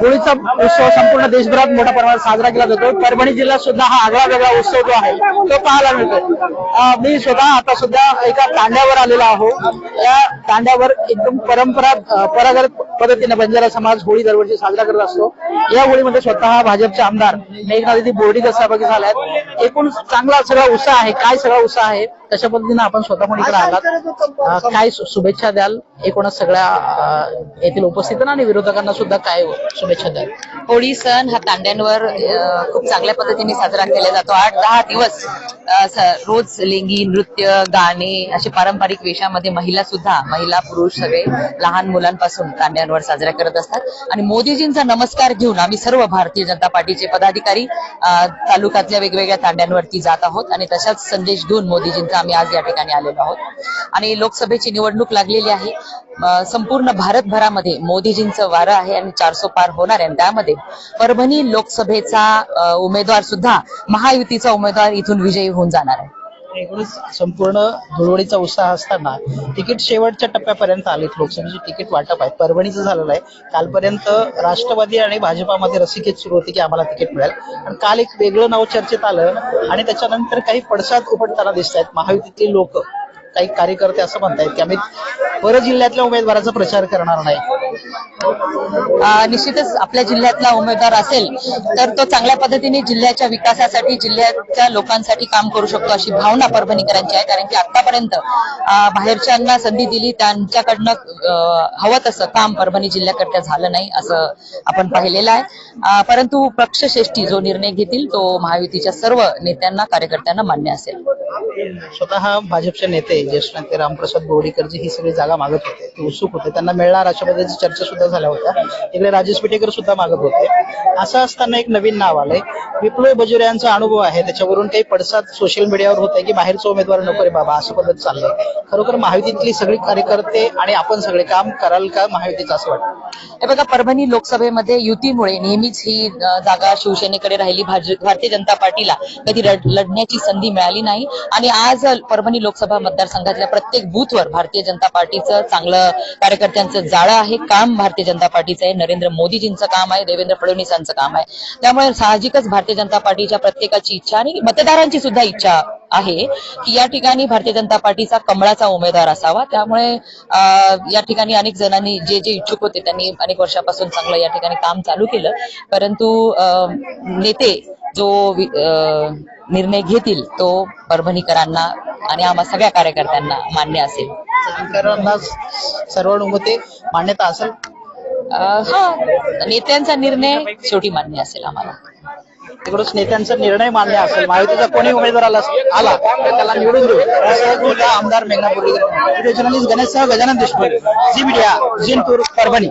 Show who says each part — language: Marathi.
Speaker 1: होळीचा उत्सव संपूर्ण देशभरात मोठ्या प्रमाणात साजरा केला जातो. परभणी जिल्ह्यात सुद्धा हा आगळा वेगळा उत्सव जो आहे तो पाहायला मिळतो. मी स्वतः आता सुद्धा एका तांड्यावर आलेलो आहो. या तांड्यावर एकदम परंपरा अं, परंपरागत पद्धतीने बंजारा समाज होळी दरवर्षी साजरा करत असतो. या होळीमध्ये स्वतः भाजपचे आमदार मेघनादिती बोर्डीकर सहभागी झाले आहेत एकूण चांगला सगळा उत्साह आहे. काय सगळा उत्साह आहे? तशा पद्धतीने आपण स्वतः पण इकडे आलात. काय शुभेच्छा द्याल? एकूणच सगळ्या येथील उपस्थितांना आणि विरोधकांना सुद्धा काय शुभेच्छा द्या.
Speaker 2: होळी सण हा तांड्यांवर खूप चांगल्या पद्धतीने साजरा केला जातो. आठ दहा दिवस रोज लेंगी नृत्य गाणे असे पारंपरिक वेशामध्ये महिला सुद्धा महिला पुरुष सगळे लहान मुलांपासून तांड्यांवर साजरा करत असतात. आणि मोदीजींचा नमस्कार घेऊन आम्ही सर्व भारतीय जनता पार्टीचे पदाधिकारी तालुक्यातल्या वेगवेगळ्या तांड्यांवरती जात आहोत आणि तशाच संदेश घेऊन मोदीजींचा आम्ही आज या ठिकाणी आलेलो आहोत. आणि लोकसभेची निवडणूक लागलेली आहे. संपूर्ण भारतभरामध्ये मोदीजींचं वारं आहे आणि चारसो पार होणार आहे. आणि त्यामध्ये परभणी लोकसभेचा उमेदवार सुद्धा महायुतीचा उमेदवार इथून विजयी होऊन जाणार आहे.
Speaker 1: एकूणच संपूर्ण धुळवडीचा उत्साह असताना तिकीट शेवटच्या टप्प्यापर्यंत आलेत लोकसभेची तिकीट वाटप आहे. परभणीचं झालेलं आहे. कालपर्यंत राष्ट्रवादी आणि भाजपामध्ये रसिकेत सुरू होती की आम्हाला तिकीट मिळेल. आणि काल एक वेगळं नाव चर्चेत आलं आणि त्याच्यानंतर काही पडसाद उपटताना दिसत आहेत. महायुतीतले लोक काही कार्यकर्ते असं म्हणतायत की आम्ही पर जिल्ह्यातल्या उमेदवाराचा प्रचार करणार नाही.
Speaker 2: निश्चितच आपल्या जिल्ह्यातला उमेदवार असेल तर तो चांगल्या पद्धतीने जिल्ह्याच्या विकासासाठी जिल्ह्याच्या लोकांसाठी काम करू शकतो अशी भावना परभणीकरांची आहे. कारण की आतापर्यंत बाहेरच्यांना संधी दिली त्यांच्याकडनं हवं तसं काम परभणी जिल्ह्याकरता झालं नाही असं आपण पाहिलेलं आहे. परंतु पक्षश्रेष्ठी जो निर्णय घेतील तो महायुतीच्या सर्व नेत्यांना कार्यकर्त्यांना मान्य असेल.
Speaker 1: स्वतः भाजपचे नेते ज्येष्ठ नेते रामप्रसाद बोर्डीकरजी ही सगळी जागा मागत होते. ते उत्सुक होते. त्यांना मिळणार अशा पद्धतीची चर्चा सुद्धा झाल्या होत्या. तिकडे राजेश पिटेकर सुद्धा मागत होते. असं असताना एक नवीन नाव आलंय. विप्लव बजुरे यांचा अनुभव आहे. त्याच्यावरून काही पडसाद सोशल मीडियावर होत आहे की बाहेरचा उमेदवार नको रे बाबा असं पद्धत चाललंय. खरोखर महायुतीतली सगळी कार्यकर्ते आणि आपण सगळे काम कराल का महायुतीचं असं वाटतं?
Speaker 2: हे बघा परभणी लोकसभेमध्ये युतीमुळे नेहमीच ही जागा शिवसेनेकडे राहिली. भारतीय जनता पार्टीला कधी लढण्याची संधी मिळाली नाही. आणि आज परभणी लोकसभा मतदारसंघातल्या प्रत्येक बूथवर भारतीय जनता पार्टीचं चांगलं कार्यकर्त्यांचं जाळं आहे. का काम भारतीय जनता पार्टीचं आहे. नरेंद्र मोदीजींचं काम आहे. देवेंद्र फडणवीसांचं काम आहे. त्यामुळे साहजिकच भारतीय जनता पार्टीच्या प्रत्येकाची इच्छा आणि मतदारांची सुद्धा इच्छा आहे की या ठिकाणी भारतीय जनता पार्टीचा कमळाचा उमेदवार असावा. त्यामुळे या ठिकाणी अनेक जणांनी जे जे इच्छुक होते त्यांनी अनेक वर्षापासून चांगलं या ठिकाणी काम चालू केलं. परंतु अं, नेते जो अं, निर्णय घेतील तो परभणीकरांना आणि आम्हा सगळ्या कार्यकर्त्यांना मान्य असेल.
Speaker 1: शंकरांना सर्वानुमते मान्यता असेल.
Speaker 2: हा नेत्यांचा निर्णय शेवटी मान्य असेल आम्हाला.
Speaker 1: तिकडूनच नेत्यांचा निर्णय मान्य असेल. महायुतीचा कोणी उमेदवार आला आला तर त्याला निवडून देऊ. असं आमदार मेघना Bordikar video journalist Ganesh Gajanan Deshmukh. Zee media Jintur Parbhani.